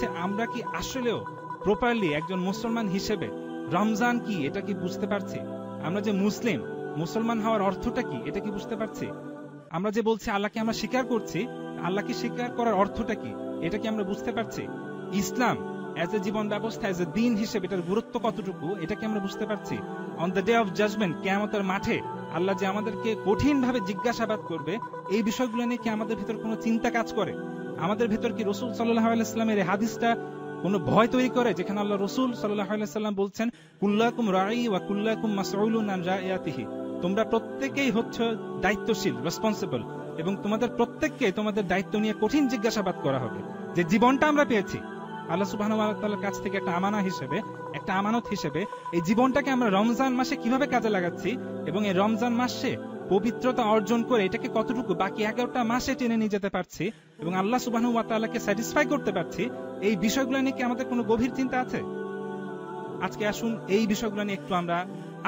হচ্ছে আমরা কি আসলেও প্রপারলি একজন মুসলমান হিসেবে রমজান কি, এটা কি বুঝতে পারছি? আমরা যে মুসলিম, মুসলমান হওয়ার অর্থটা কি, এটা কি বুঝতে পারছি? আমরা যে বলছি আল্লাহকে আমরা স্বীকার করছি, আল্লাহকে স্বীকার করার অর্থটা কি, এটা কি আমরা বুঝতে পারছি? ইসলাম অ্যাজ এ জীবন ব্যবস্থা অ্যাজ এ দিন হিসেবে এটার গুরুত্ব কতটুকু, এটা কি আমরা বুঝতে পারছি? On the day of judgement কেয়ামতের মাঠে আল্লাহ যে আমাদেরকে কঠিন ভাবে জিজ্ঞাসাবাদ করবে, এই বিষয়গুলো নিয়ে কি আমাদের ভিতর কোনো চিন্তা কাজ করে? আমাদের ভিতর কি রসুল সাল্লাহ আলাইস্লামের এই হাদিসটা কোনো ভয় তৈরি করে যেখানে আল্লাহ রসুল আলাইসাল্লাম বলছেন, কুল্লাকুম রাই ওয়া কুল্লাকুম আন তোমরা প্রত্যেকেই হচ্ছে দায়িত্বশীল রেসপন্সিবল এবং তোমাদের প্রত্যেককে তোমাদের দায়িত্ব নিয়ে কঠিন জিজ্ঞাসাবাদ করা হবে। যে জীবনটা আমরা পেয়েছি, আল্লাহ সুবাহ কাছ থেকে একটা আমানা হিসেবে, একটা আমানত হিসেবে এই জীবনটাকে আমরা রমজান মাসে কীভাবে কাজে লাগাচ্ছি এবং এই রমজান মাসে পবিত্রতা অর্জন করে এটাকে কতটুকু? বাকি এগারোটা মাসে টেনে নিয়ে যেতে পারছি এবং আল্লাহ সুবাহ তাল্লাহকে স্যাটিসফাই করতে পারছি। এই বিষয়গুলো নিয়ে কি আমাদের কোনো গভীর চিন্তা আছে? আজকে আসুন, এই বিষয়গুলো নিয়ে একটু আমরা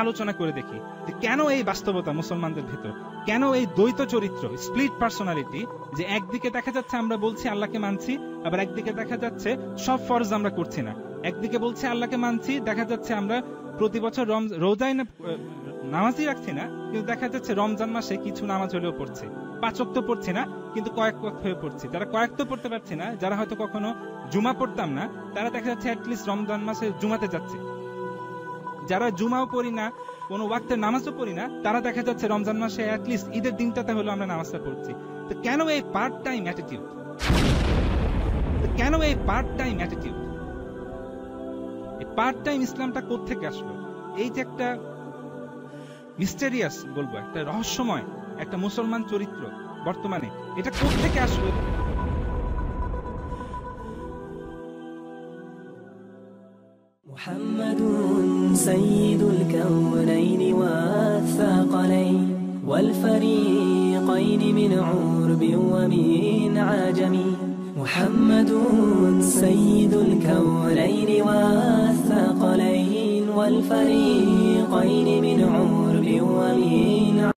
আলোচনা করে দেখি যে কেন এই বাস্তবতা মুসলমানদের ভিতর? কেন এই দ্বৈত চরিত্র স্প্লিট পার্সোনালিটি যে একদিকে দেখা যাচ্ছে আমরা বলছি আল্লাহকে মানছি, আবার একদিকে দেখা যাচ্ছে সব ফরজ আমরা করছি না। একদিকে বলছি আল্লাহকে মানছি, দেখা যাচ্ছে আমরা প্রতি বছর রোজাই নামাজই রাখছি না, কিন্তু দেখা যাচ্ছে রমজান মাসে কিছু নামাজ হলেও পড়ছে। পাঁচক তো পড়ছি না, কিন্তু কয়েক হয়ে পড়ছি। যারা কয়েক তো পড়তে পারছি না, যারা হয়তো কখনো জুমা পড়তাম না, তারা দেখা যাচ্ছে অ্যাটলিস্ট রমজান মাসে জুমাতে যাচ্ছে। যারা জুমাও পড়ি না, কোনো ওয়াক্তের নামাজও পড়ি না, তারা দেখা যাচ্ছে রমজান মাসে অ্যাটলিস্ট ঈদের দিনটাতে হলো আমরা নামাজটা পড়ছি। তো কেন এই পার্ট টাইম অ্যাটিটিউড কেন এই part time attitude part time ইসলামটা কোথেকে আসলো? এই যে একটা মিস্টেরিয়াস বলবো একটা রহস্যময় একটা মুসলমান চরিত্র বর্তমানে এটা কোথেকে আসলো محمد سيد الكونين والثقلين والفريقين من عرب ومن عجم محمد سيد الكونين والثقلين والفريقين من عرب الأولين